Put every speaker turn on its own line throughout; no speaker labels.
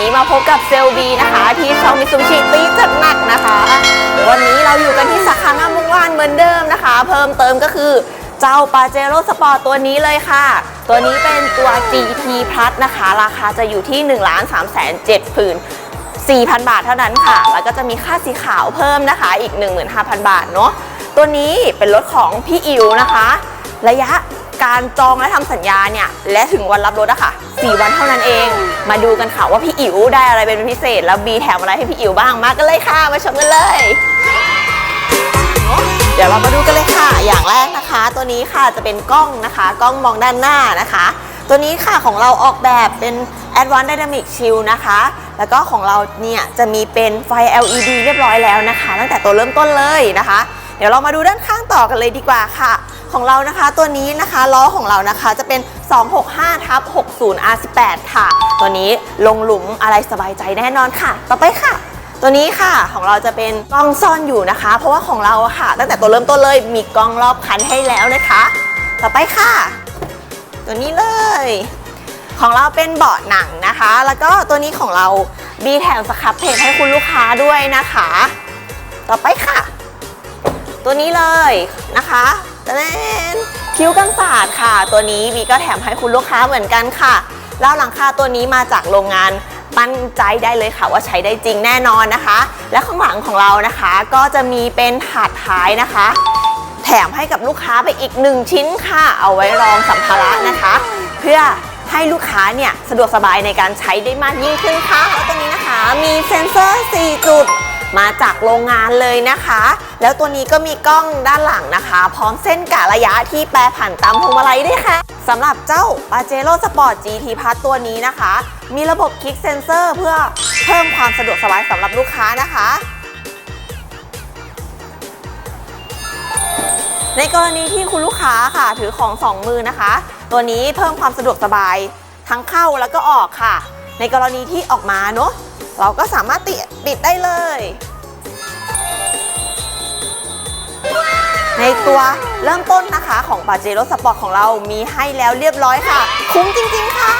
นนี้มาพบกับเซลบีนะคะ ที่ช่องมิซูบิชิตีจัดหนักนะคะ วันนี้เราอยู่กันที่สาขางามวงวานเหมือนเดิมนะคะ เพิ่มเติมก็คือเจ้าปาเจโร่สปอร์ตตัวนี้เลยค่ะ ตัวนี้เป็นตัว GT Plus นะคะ ราคาจะอยู่ที่1 3 7 0 0 0 4,000 บาทเท่านั้นค่ะ แล้วก็จะมีค่าสีขาวเพิ่มนะคะ อีก 15,000 บาทเนาะ ตัวนี้เป็นรถของพี่อิ๋วนะคะ ระยะ การจองและทำสัญญาเนี่ยและถึงวันรับรถอะค่ะ4วันเท่านั้นเอง มาดูกันค่ะว่าพี่อิ๋วได้อะไรเป็นพิเศษ แล้วบีแถมอะไรให้พี่อิ๋วบ้างมากันเลยค่ะ มาชมกันเลย เดี๋ยวเรามาดูกันเลยค่ะ อย่างแรกนะคะ ตัวนี้ค่ะจะเป็นกล้องนะคะ กล้องมองด้านหน้านะคะ ตัวนี้ค่ะของเราออกแบบเป็น Advanced Dynamic Shield นะคะ แล้วก็ของเราเนี่ยจะมีเป็นไฟ LED เรียบร้อยแล้วนะคะ ตั้งแต่ตัวเริ่มต้นเลยนะคะ เดี๋ยวเรามาดูด้านข้างต่อกันเลยดีกว่าค่ะ ของเรานะคะ ตัวนี้นะคะล้อของเรานะคะจะเป็น 265ทับ60 R18 ค่ะ ตัวนี้ลงหลุมอะไรสบายใจแน่นอนค่ะ ต่อไปค่ะตัวนี้ค่ะของเราจะเป็นกล้องซ่อนอยู่นะคะ เพราะว่าของเราค่ะ ตั้งแต่ตัวเริ่มต้นเลยมีกล้องรอบคันให้แล้วนะคะ ต่อไปค่ะ ตัวนี้เลย ของเราเป็นเบาะหนังนะคะ แล้วก็ตัวนี้ของเรามีแถมสครับเพจให้คุณลูกค้าด้วยนะคะ ต่อไปค่ะ ตัวนี้เลยนะคะตะแนนคิ้วกันศาสตร์ค่ะ ตัวนี้บีก็แถมให้คุณลูกค้าเหมือนกันค่ะแล้วหลังคาตัวนี้มาจากโรงงานมั่นใจได้เลยค่ะว่าใช้ได้จริงแน่นอนนะคะ และข้างหลังของเรานะคะ ก็จะมีเป็นถาดท้ายนะคะ แถมให้กับลูกค้าไปอีก1ชิ้นค่ะ เอาไว้รองสัมภาระนะคะ เพื่อให้ลูกค้าเนี่ยสะดวกสบายในการใช้ได้มากยิ่งขึ้นค่ะแล้วตัวนี้นะคะ มีเซ็นเซอร์ 4 จุด มาจากโรงงานเลยนะคะ แล้วตัวนี้ก็มีกล้องด้านหลังนะคะ พร้อมเส้นกะระยะที่แปรผันตามพวงมาลัยด้วยค่ะสำหรับเจ้า p a j e r o Sport GT Plus ตัวนี้นะคะ มีระบบคลิกเซนเซอร์เพื่อเพิ่มความสะดวกสบายสำหรับลูกค้านะคะในกรณีที่คุณลูกค้าค่ะ ถือของสองมือนะคะ ตัวนี้เพิ่มความสะดวกสบายทั้งเข้าแล้วก็ออกค่ะ ในกรณีที่ออกมาเนอะ เราก็สามารถติดปิดได้เลย ในตัวเริ่มต้นนะคะของปาเจโร่สปอร์ตของเรามีให้แล้วเรียบร้อยค่ะ คุ้มจริงๆค่ะ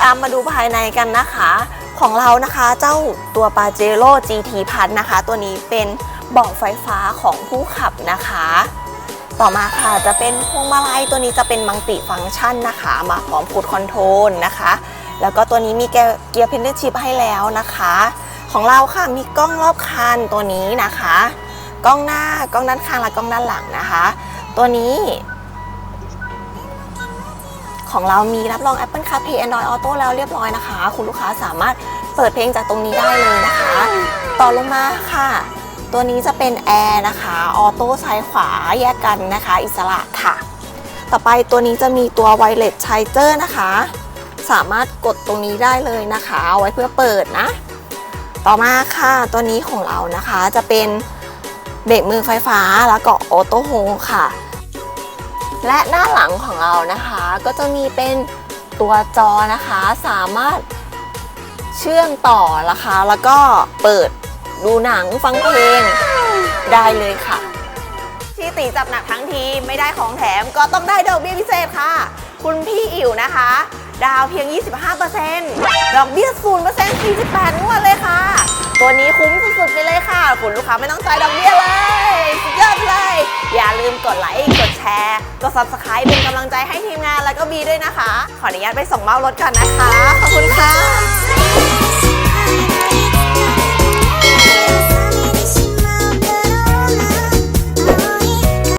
ตามมาดูภายในกันนะคะ ของเรานะคะเจ้าตัวปาเจโร่ GT พันนะคะ ตัวนี้เป็นเบาะไฟฟ้าของผู้ขับนะคะ ต่อมาค่ะจะเป็นพวงมาลัยตัวนี้จะเป็นมัลติฟังก์ชันนะคะ มาพร้อมฟูดคอนโทรลนะคะ แล้วก็ตัวนี้มีเกียร์เพนเดชิพให้แล้วนะคะ ของเราค่ะมีกล้องรอบคันตัวนี้นะคะ กล้องหน้ากล้องด้านข้างและกล้องด้านหลังนะคะ ตัวนี้ของเรามีรับรอง Apple CarPlay Android Auto แล้วเรียบร้อยนะคะ คุณลูกค้าสามารถเปิดเพลงจากตรงนี้ได้เลยนะคะ ต่อลงมาค่ะ ตัวนี้จะเป็นแอร์นะคะออโต้ซ้ายขวาแยกกันนะคะ อิสระค่ะ ต่อไปตัวนี้จะมีตัวไวเลสไชเจอร์นะคะ สามารถกดตรงนี้ได้เลยนะคะเอาไว้เพื่อเปิดนะ ต่อมาค่ะตัวนี้ของเรานะคะจะเป็นเบรกมือไฟฟ้าแล้วก็ออโต้โฮค่ะ และหน้าหลังของเรานะคะก็จะมีเป็นตัวจอนะคะสามารถเชื่อมต่อนะคะ แล้วก็เปิดดูหนังฟังเพลงได้เลยค่ะ ที่ตีจับหนักทั้งทีไม่ได้ของแถมก็ต้องได้ดอกเบี้ยพิเศษค่ะ คุณพี่อิ๋วนะคะ ดาวเพียง 25%ดอกเบี้ย 0% 48 งวดเลยค่ะ ตัวนี้คุ้มสุดๆไปเลยค่ะคุณลูกค้าไม่ต้องจ่ายดอกเบี้ยเลย สุดยอดเลย อย่าลืมกดไลค์ กดแชร์ กด subscribe เป็นกำลังใจให้ทีมงานแล้วก็บีด้วยนะคะ ขออนุญาตไปส่งเมารถก่อนนะคะ ขอบคุณค่ะ